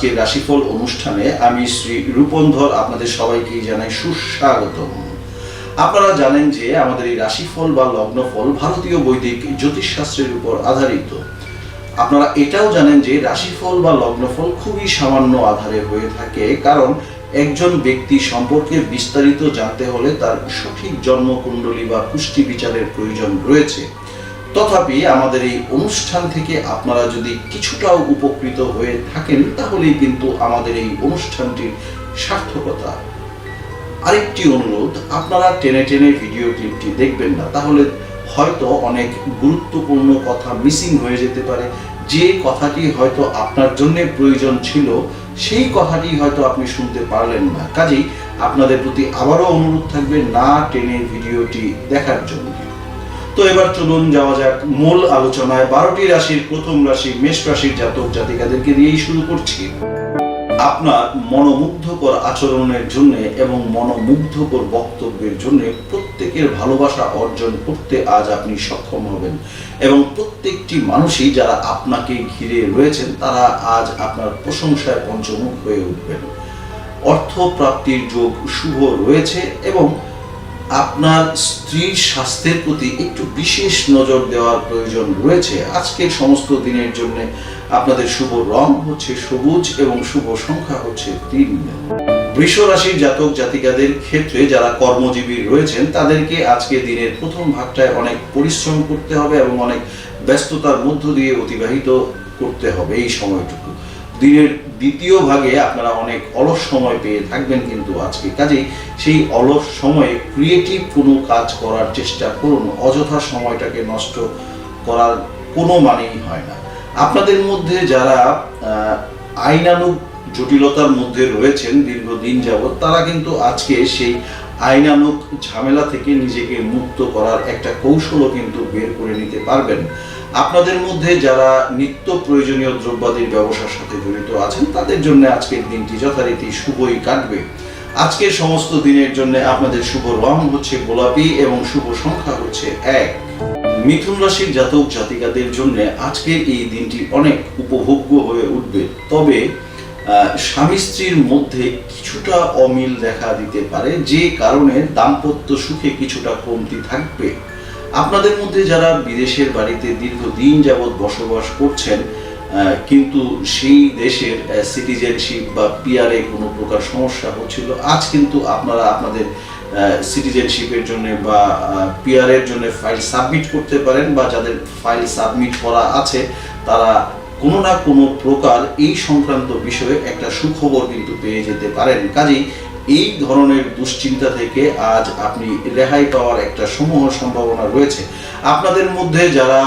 আজকের রাশিফল অনুষ্ঠানে আমি শ্রী রূপন্ধর আপনাদের সবাইকেই জানাই সুস্বাগতম। আপনারা জানেন যে আমাদের এই রাশিফল বা লগ্নফল ভারতীয় বৈদিক জ্যোতিষশাস্ত্রের উপর আধারিত। আপনারা এটাও জানেন যে রাশিফল বা লগ্নফল খুবই সামান্য আধারে হয়ে থাকে, কারণ একজন ব্যক্তি সম্পর্কে বিস্তারিত জানতে হলে তার সঠিক জন্মকুণ্ডলী বা পুষ্টি বিচারের প্রয়োজন রয়েছে। তথাপি আমাদের এই অনুষ্ঠান থেকে আপনারা যদি কিছুটাও উপকৃত হয়ে থাকেন, তাহলেই কিন্তু আমাদের এই অনুষ্ঠানটির সার্থকতা। আরেকটি অনুরোধ, আপনারা টেনে টেনে ভিডিও ক্লিপটি দেখবেন না, তাহলে হয়তো অনেক গুরুত্বপূর্ণ কথা মিসিং হয়ে যেতে পারে। যে কথাটি হয়তো আপনার জন্য প্রয়োজন ছিল, সেই কথাটি হয়তো আপনি শুনতে পারলেন না। কাজেই আপনাদের প্রতি আবারও অনুরোধ থাকবে না টেনে ভিডিওটি দেখার জন্য। তো এবার চলুন যাওয়া যাক মূল আলোচনায়। বারোটি রাশির প্রথম রাশি, মেষ রাশির জাতক জাতিকাদেরকে দিয়েই শুরু করছি। আপনার মনোমুগ্ধকর আচরণের জন্য এবং মনোমুগ্ধকর বক্তব্যের জন্য প্রত্যেকের ভালোবাসা অর্জন করতে আজ আপনি সক্ষম হবেন। এবং প্রত্যেকটি মানুষই যারা আপনাকে ঘিরে রয়েছেন, তারা আজ আপনার প্রশংসায় পঞ্চমুখ হয়ে উঠবেন। অর্থ প্রাপ্তির যোগ শুভ রয়েছে এবং আপনার স্ত্রীর স্বাস্থ্যের প্রতি একটু বিশেষ নজর দেওয়ার প্রয়োজন রয়েছে। আজকের সমস্ত দিনের জন্য আপনাদের শুভ রং হচ্ছে সবুজ এবং শুভ সংখ্যা হচ্ছে তিন। বৃষ রাশির জাতক জাতিকাদের ক্ষেত্রে যারা কর্মজীবী রয়েছেন, তাদেরকে আজকে দিনের প্রথম ভাগটায় অনেক পরিশ্রম করতে হবে এবং অনেক ব্যস্ততার মধ্য দিয়ে অতিবাহিত করতে হবে এই সময়টুকু। দিনের দ্বিতীয় ভাগে আপনারা অনেক অলস সময় পেয়ে থাকবেন কিন্তু আজকে কাজেই সেই অলস সময়ে ক্রিয়েটিভ কোনো কাজ করার চেষ্টা করুন অযথা সময়টাকে নষ্ট করার কোনো মানেই হয় না। আপনাদের মধ্যে যারা আহ, আইনানুগ জটিলতার মধ্যে রয়েছেন দীর্ঘদিন যাবৎ তারা কিন্তু আজকে সেই আইনানুগ ঝামেলা থেকে নিজেকে মুক্ত করার একটা কৌশলও কিন্তু বের করে নিতে পারবেন। আপনাদের মধ্যে যারা নিত্য প্রয়োজনীয় দ্রব্যাদির ব্যবসার সাথে জড়িত আছেন, তাদের জন্য আজকের দিনটি যথারীতি শুভই কাটবে। আজকের সমস্ত দিনের জন্য আপনাদের শুভ রং হচ্ছে গোলাপি এবং শুভ সংখ্যা হচ্ছে এক। মিথুন রাশির জাতক জাতিকাদের জন্য আজকের এই দিনটি অনেক উপভোগ্য হয়ে উঠবে। তবে স্বামী স্ত্রীর মধ্যে কিছুটা অমিল দেখা দিতে পারে, যে কারণে দাম্পত্য সুখে কিছুটা কমতি থাকবে। আপনাদের মধ্যে যারা বিদেশের বাড়িতে দীর্ঘদিন যাবৎ বসবাস করছেন কিন্তু সেই দেশের সিটিজেনশিপ বা পিআরএ কোনো প্রকার সমস্যা হচ্ছিল, আজ কিন্তু আপনারা আপনাদের সিটিজেনশিপের জন্য বা পিআর এর জন্য ফাইল সাবমিট করতে পারেন বা যাদের ফাইল সাবমিট করা আছে, তারা কোনো না কোনো প্রকার এই সংক্রান্ত বিষয়ে একটা সুখবর কিন্তু পেয়ে যেতে পারেন। কাজেই এই ধরনের দুশ্চিন্তা থেকে আজ আপনি রেহাই পাওয়ার একটা সমূহ সম্ভাবনা রয়েছে। আপনাদের মধ্যে যারা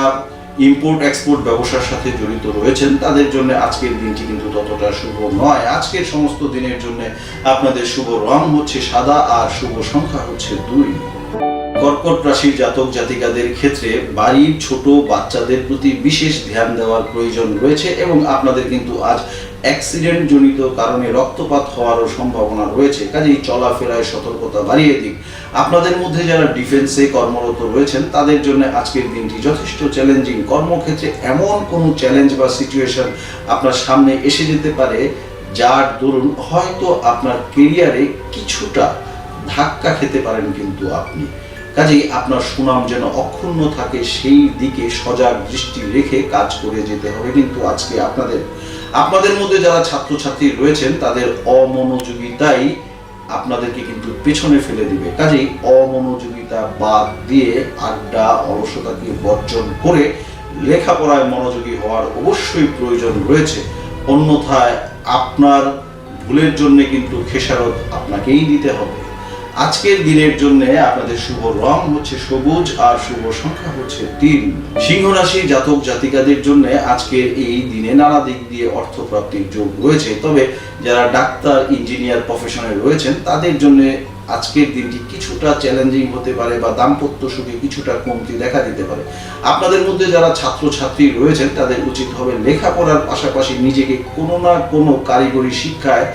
ইম্পোর্ট এক্সপোর্ট ব্যবসার সাথে জড়িত রয়েছেন, তাদের জন্য আজকের দিনটি কিন্তু ততটা শুভ নয়। আজকের সমস্ত দিনের জন্য আপনাদের শুভ রং হচ্ছে সাদা আর শুভ সংখ্যা হচ্ছে দুই। কর্কট রাশির জাতক জাতিকাদের ক্ষেত্রে বাড়ির ছোট বাচ্চাদের প্রতি বিশেষ ধ্যান দেওয়ার প্রয়োজন রয়েছে এবং আপনাদের কিন্তু আজ অ্যাক্সিডেন্ট জনিত কারণে রক্তপাত হওয়ারও সম্ভাবনা রয়েছে, কাজেই চলাফেরায় সতর্কতা বাড়িয়ে দিক। আপনাদের মধ্যে যারা ডিফেন্সে কর্মরত রয়েছেন, তাদের জন্য আজকের দিনটি যথেষ্ট চ্যালেঞ্জিং। কর্মক্ষেত্রে এমন কোনো চ্যালেঞ্জ বা সিচুয়েশন আপনার সামনে এসে যেতে পারে, যার দরুন হয়তো আপনার কেরিয়ারে কিছুটা ধাক্কা খেতে পারেন কিন্তু আপনি। কাজেই আপনার সুনাম যেন অক্ষুণ্ণ থাকে, সেই দিকে সজাগ দৃষ্টি রেখে কাজ করে যেতে হবে। কিন্তু আজকে আপনাদের আপনাদের মধ্যে যারা ছাত্রছাত্রী রয়েছেন, তাদের অমনোযোগিতাই আপনাদেরকে কিন্তু পেছনে ফেলে দিবে। কাজেই অমনোযোগিতা বাদ দিয়ে আড্ডা, অলসতাকে বর্জন করে লেখাপড়ায় মনোযোগী হওয়ার অবশ্যই প্রয়োজন রয়েছে। অন্যথায় আপনার ভুলের জন্য কিন্তু খেসারত আপনাকেই দিতে হবে। আজকের দিনের জন্য আপনাদের শুভ রং হচ্ছে সবুজ আর শুভ সংখ্যা হচ্ছে তিন। সিংহ রাশির জাতক জাতিকাদের জন্য আজকের এই দিনে নানা দিক দিয়ে অর্থ প্রাপ্তির যোগ রয়েছে। তবে যারা ডাক্তার, ইঞ্জিনিয়ার প্রফেশনে রয়েছেন, তাদের জন্য আজকের দিনটি কিছুটা চ্যালেঞ্জিং হতে পারে বা দাম্পত্য সুখে কিছুটা কমতি দেখা দিতে পারে। আপনাদের মধ্যে যারা ছাত্রছাত্রী রয়েছেন, তাদের উচিত হবে লেখাপড়ার পাশাপাশি নিজেকে কোনো না কোনো কারিগরি শিক্ষায়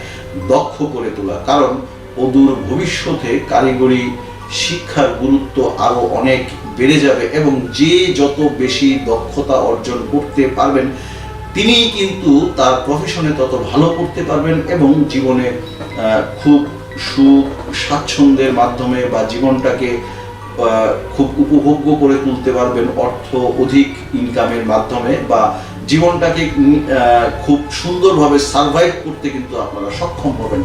দক্ষ করে তোলা। কারণ অদূর ভবিষ্যতে কারিগরি শিক্ষার গুরুত্ব আরও অনেক বেড়ে যাবে এবং যে যত বেশি দক্ষতা অর্জন করতে পারবেন তিনি কিন্তু তার প্রফেশনে তত ভালো করতে পারবেন এবং জীবনে খুব সুখ, স্বাচ্ছন্দ্যের মাধ্যমে বা জীবনটাকে খুব উপভোগ্য করে তুলতে পারবেন অর্থ অধিক ইনকামের মাধ্যমে বা জীবনটাকে খুব সুন্দরভাবে সার্ভাইভ করতে কিন্তু আপনারা সক্ষম হবেন।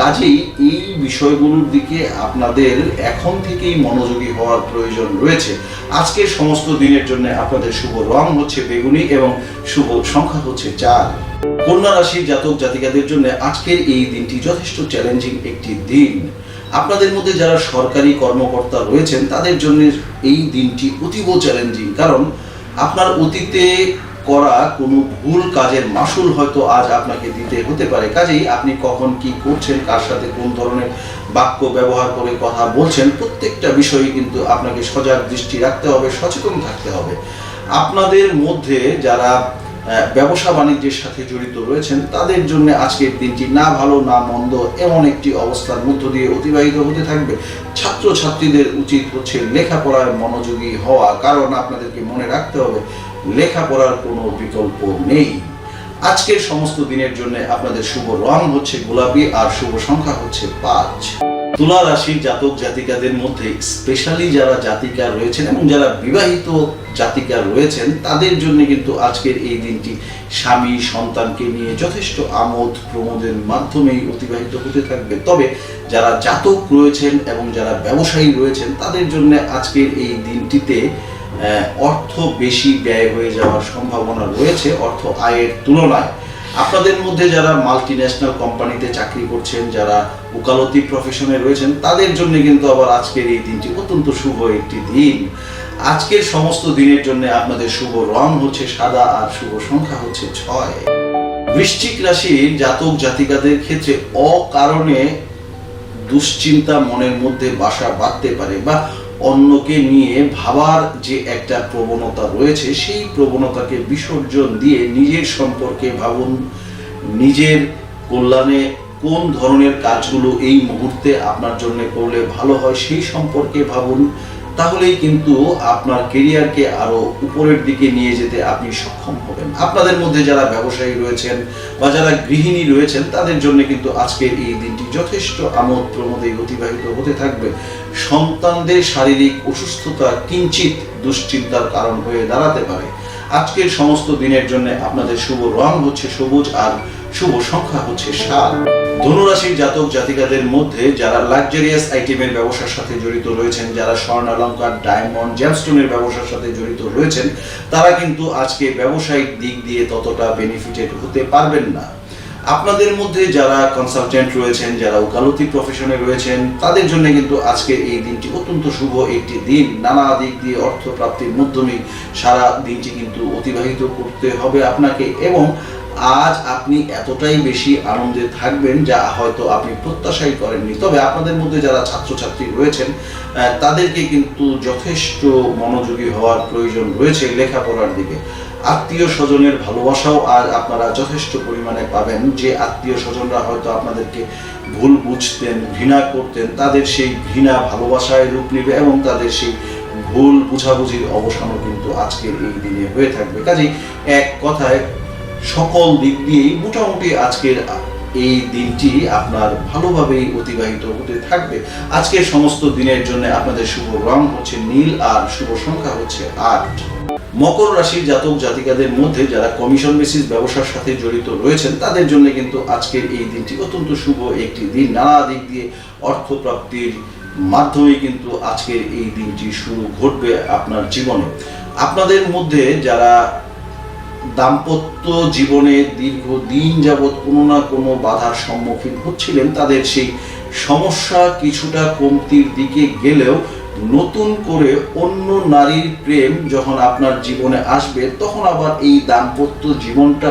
কাজেই এই বিষয়গুলোর দিকে আপনাদের এখন থেকেই মনোযোগী হওয়ার প্রয়োজন রয়েছে। আজকের সমস্ত দিনের জন্য আপনাদের শুভ রং হচ্ছে বেগুনি এবং শুভ সংখ্যা হচ্ছে চার। কন্যা রাশির জাতক জাতিকাদের জন্য আজকের এই দিনটি যথেষ্ট চ্যালেঞ্জিং একটি দিন। আপনাদের মধ্যে যারা সরকারি কর্মকর্তা রয়েছেন, তাদের জন্য এই দিনটি অতীব চ্যালেঞ্জিং কারণ আপনার অতীতে করা কোনো ভুল কাজের মাসুল হয়তো আজ আপনাকে দিতে হতে পারে। কাজেই আপনি কখন কি করছেন, কার সাথে কোন ধরনের বাক্য ব্যবহার করে কথা বলছেন, প্রত্যেকটা বিষয়ে কিন্তু আপনাকে সজাগ দৃষ্টি রাখতে হবে, সচেতন থাকতে হবে। আপনাদের মধ্যে যারা ব্যবসা বাণিজ্যের সাথে জড়িত রয়েছেন, তাদের জন্য আজকের দিনটি না ভালো, না মন্দ এমন একটি অবস্থার মধ্য দিয়ে অতিবাহিত হতে থাকবে। ছাত্র ছাত্রীদের উচিত হচ্ছে লেখাপড়ায় মনোযোগী হওয়া। কারণ আপনাদেরকে মনে রাখতে হবে, লেখাপড়ার কোনো বিকল্প নেই। আজকের সমস্ত দিনের জন্য আপনাদের শুভ রং হচ্ছে গোলাপি আর শুভ সংখ্যা হচ্ছে পাঁচ। তুলা রাশির জাতক জাতিকাদের মধ্যে স্পেশালি যারা জাতিকা রয়েছেন এবং যারা বিবাহিত জাতিকা রয়েছেন, তাদের জন্য কিন্তু আজকের এই দিনটি স্বামী সন্তানকে নিয়ে যথেষ্ট আমোদ প্রমোদের মাধ্যমেই অতিবাহিত হতে থাকবে। তবে যারা জাতক রয়েছেন এবং যারা ব্যবসায়ী রয়েছেন, তাদের জন্য আজকের এই দিনটিতে অর্থ বেশি ব্যয় হয়ে যাওয়ার সম্ভাবনা রয়েছে অর্থ আয়ের তুলনায়। আপনাদের মধ্যে যারা মাল্টি ন্যাশনাল কোম্পানিতে চাকরি করছেন, যারা উকালতি প্রফেশনে রয়েছেন, তাদের জন্য কিন্তু আবার আজকের এই দিনটি অত্যন্ত শুভ একটি দিন। আজকের সমস্ত দিনের জন্য আপনাদের শুভ রং হচ্ছে সাদা আর শুভ সংখ্যা হচ্ছে ছয়। বৃশ্চিক রাশির জাতক জাতিকাদের ক্ষেত্রে অকারণে দুশ্চিন্তা মনের মধ্যে বাসা বাঁধতে পারে বা অন্যকে নিয়ে ভাবার যে একটা প্রবণতা রয়েছে, সেই প্রবণতাকে বিসর্জন দিয়ে নিজের সম্পর্কে ভাবুন। নিজের কল্যাণে কোন ধরনের কাজগুলো এই মুহূর্তে আপনার জন্য করলে ভালো হয় সেই সম্পর্কে ভাবুন। তাহলেই কিন্তু আপনার কেরিয়ারকে আরও উপরের দিকে নিয়ে যেতে আপনি সক্ষম হবেন। আপনাদের মধ্যে যারা ব্যবসায়ী রয়েছেন বা যারা গৃহিণী রয়েছেন, তাদের জন্য কিন্তু আজকের এই দিনটি যথেষ্ট আমোদ প্রমোদে অতিবাহিত হতে থাকবে। সন্তানদের শারীরিক অসুস্থতা কিঞ্চিত দুশ্চিন্তার কারণ হয়ে দাঁড়াতে পারে। আজকের সমস্ত দিনের জন্য আপনাদের শুভ রং হচ্ছে সবুজ আর শুভ সংখ্যা হচ্ছে সাত। ধনুরাশির জাতক জাতিকাদের মধ্যে যারা লাক্সারিয়াস আইটেমের ব্যবসার সাথে জড়িত রয়েছেন, যারা স্বর্ণালঙ্কার ডায়মন্ড জ্যামস্টোনের ব্যবসার সাথে জড়িত রয়েছেন, তারা কিন্তু আজকে ব্যবসায়িক দিক দিয়ে ততটা বেনিফিটেড হতে পারবেন না। আপনাদের মধ্যে যারা কনসালটেন্ট রয়েছেন, যারা উকালতি প্রফেশনে রয়েছেন, তাদের জন্য কিন্তু আজকের এই দিনটি অত্যন্ত শুভ একটি দিন। নানা দিক দিয়ে অর্থ প্রাপ্তির মাধ্যমে সারা দিনটি কিন্তু অতিবাহিত করতে হবে আপনাকে এবং আজ আপনি এতটাই বেশি আনন্দে থাকবেন যা হয়তো আপনি প্রত্যাশাই করেননি। তবে আপনাদের মধ্যে যারা ছাত্রছাত্রী রয়েছেন তাদেরকে কিন্তু যথেষ্ট মনোযোগী হওয়ার প্রয়োজন রয়েছে লেখাপড়ার দিকে। আত্মীয় স্বজনের ভালোবাসাও আজ আপনারা যথেষ্ট পরিমাণে পাবেন যে আত্মীয় স্বজনরা হয়তো আপনাদেরকে ভুল বুঝতেন, ঘৃণা করতেন, তাদের সেই ঘৃণা ভালোবাসায় রূপ নেবে এবং তাদের সেই ভুল বুঝাবুঝির অবসানও কিন্তু আজকের এই দিনে হয়ে থাকবে। কাজেই এক কথায় সকল দিক দিয়েই মোটামুটি আজকের এই দিনটি আপনার ভালোভাবেই অতিবাহিত হতে থাকবে। আজকের সমস্ত দিনের জন্য আপনাদের শুভ রং হচ্ছে নীল আর শুভ সংখ্যা হচ্ছে আট। মকর রাশির জাতক জাতিকাদের মধ্যে যারা কমিশন বেসিস ব্যবসার সাথে জড়িত রয়েছেন, তাদের জন্য কিন্তু আজকের এই দিনটি অত্যন্ত শুভ একটি দিন। নানা দিক দিয়ে অর্থ প্রাপ্তির মাধ্যমে কিন্তু আজকের এই দিনটি শুরু ঘটবে আপনার জীবনে। আপনাদের মধ্যে যারা দাম্পত্য জীবনে দীর্ঘ দিন যাবৎ কোনো না কোনো বাধার সম্মুখীন হচ্ছিলেন তাদের সেই সমস্যা কিছুটা কমতির দিকে গেলেও নতুন করে অন্য নারীর প্রেম যখন আপনার জীবনে আসবে, তখন আবার এই দাম্পত্য জীবনটা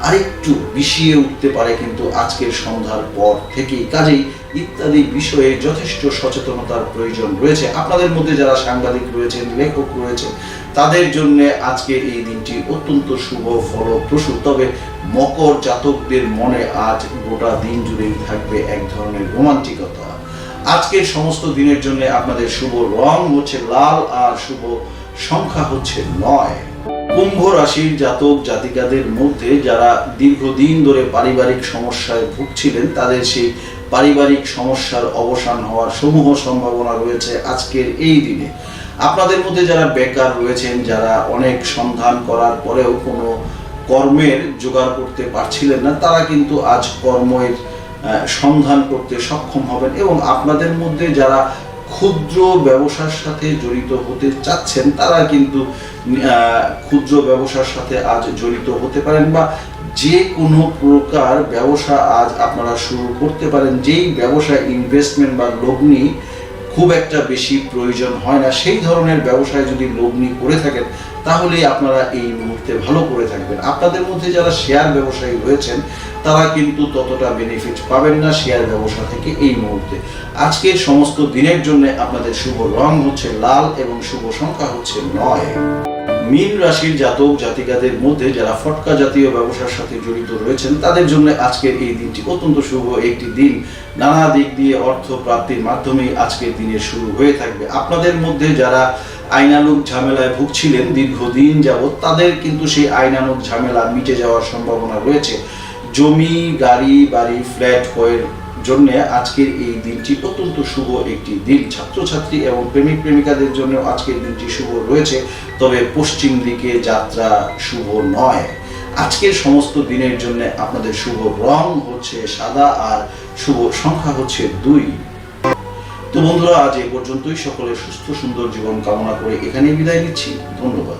আরেকটু বিষিয়ে উঠতে পারে কিন্তু আজকের সন্ধ্যার পর থেকেই। কাজেই ইত্যাদি বিষয়ে যথেষ্ট সচেতনতার প্রয়োজন রয়েছে। আপনাদের মধ্যে যারা সাংবাদিক রয়েছেন, লেখক রয়েছেন, তাদের জন্য আজকের এই দিনটি অত্যন্ত শুভ ফলপ্রসূ। তবে মকর জাতকদের মনে আজ গোটা দিন জুড়েই থাকবে এক ধরনের রোমান্টিকতা। আজকের সমস্ত দিনের জন্য আপনাদের শুভ রং হচ্ছে লাল আর শুভ সংখ্যা হচ্ছে নয়। কুম্ভ রাশির জাতক জাতিকাদের মধ্যে যারা দীর্ঘদিন ধরে পারিবারিক সমস্যায় ভুগছিলেন, তাদের সেই পারিবারিক সমস্যার অবসান হওয়ার সমূহ সম্ভাবনা রয়েছে আজকের এই দিনে। আপনাদের মধ্যে যারা বেকার রয়েছেন, যারা অনেক সন্ধান করার পরেও কোনো কর্মের জোগাড় করতে পারছিলেন না, তারা কিন্তু আজ কর্মের সন্ধান করতে সক্ষম হবেন এবং আপনাদের মধ্যে যারা ক্ষুদ্র ব্যবসার সাথে জড়িত হতে চাচ্ছেন, তারা কিন্তু ক্ষুদ্র ব্যবসার সাথে আজ জড়িত হতে পারেন বা যে কোনো প্রকার ব্যবসা আজ আপনারা শুরু করতে পারেন, যেই ব্যবসায় ইনভেস্টমেন্ট বা লগ্নি খুব একটা বেশি প্রয়োজন হয় না। সেই ধরনের ব্যবসায় যদি লগ্নি করে থাকেন, তাহলে আপনারা এই মুহূর্তে ভালো করে থাকবেন। আপনাদের মধ্যে যারা শেয়ার ব্যবসায়ী রয়েছেন, তারা কিন্তু ততটা বেনিফিট পাবেন না শেয়ার ব্যবসা থেকে এই মুহূর্তে। আজকের সমস্ত দিনের জন্য আপনাদের শুভ রং হচ্ছে লাল এবং শুভ সংখ্যা হচ্ছে নয়। মীন রাশির জাতক, জাতিকাদের মধ্যে যারা ফটকা জাতীয় ব্যবসার সাথে জড়িত রয়েছেন, তাদের জন্য আজকের এই দিনটি অত্যন্ত শুভ একটি দিন। নানা দিক দিয়ে অর্থ প্রাপ্তির মাধ্যমে আজকের দিনের শুরু হয়ে থাকবে। আপনাদের মধ্যে যারা আইনানুক ঝামেলায় ভুগছিলেন দীর্ঘদিন যাবৎ, তাদের কিন্তু সেই আইনানুক ঝামেলা মিটে যাওয়ার সম্ভাবনা রয়েছে। জমি, গাড়ি, বাড়ি, ফ্ল্যাট ক্রয়ের জন্য আজকের এই দিনটি অত্যন্ত শুভ একটি দিন। ছাত্রছাত্রী এবং প্রেমিক প্রেমিকাদের জন্য আজকের দিনটি শুভ রয়েছে, তবে পশ্চিম দিকে যাত্রা শুভ নয়। আজকের সমস্ত দিনের জন্য আপনাদের শুভ রং হচ্ছে সাদা আর শুভ সংখ্যা হচ্ছে দুই। তো বন্ধুরা, আজ এ পর্যন্তই। সকলের সুস্থ সুন্দর জীবন কামনা করে এখানেই বিদায় নিচ্ছি। ধন্যবাদ।